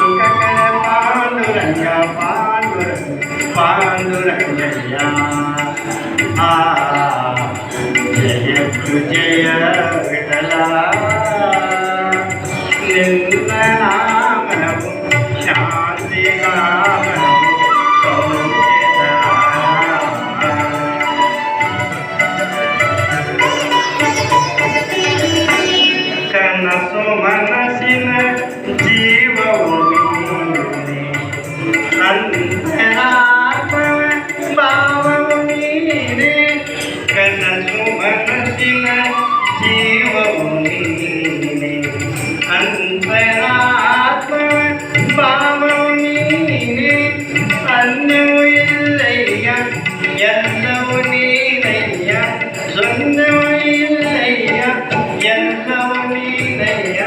పాండురంగ పాండురంగ పాండురంగయ్య జయ జయ విఠల నిన్న నామనము శాంతి నామనము కనసు మనసు ಕನಸು ಮನಸ್ಸಿನ ಜೀವವು ನೀನೆ ಅಂತರಾತ್ಮ ಭಾವವು ನೀನೆ ಅನ್ಯವು ಇಲ್ಲಯ್ಯ ಎಲ್ಲವೂ ನೀನಯ್ಯ ಸೊಂದವು ಇಲ್ಲಯ್ಯ ಎಲ್ಲವೂ ನೀನಯ್ಯ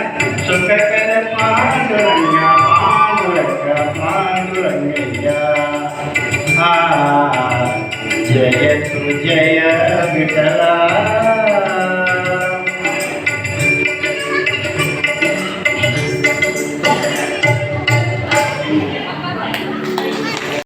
ಸುಖಕರ Panduranga Panduranga Pandurangaiah Jaya Tujaya dalam.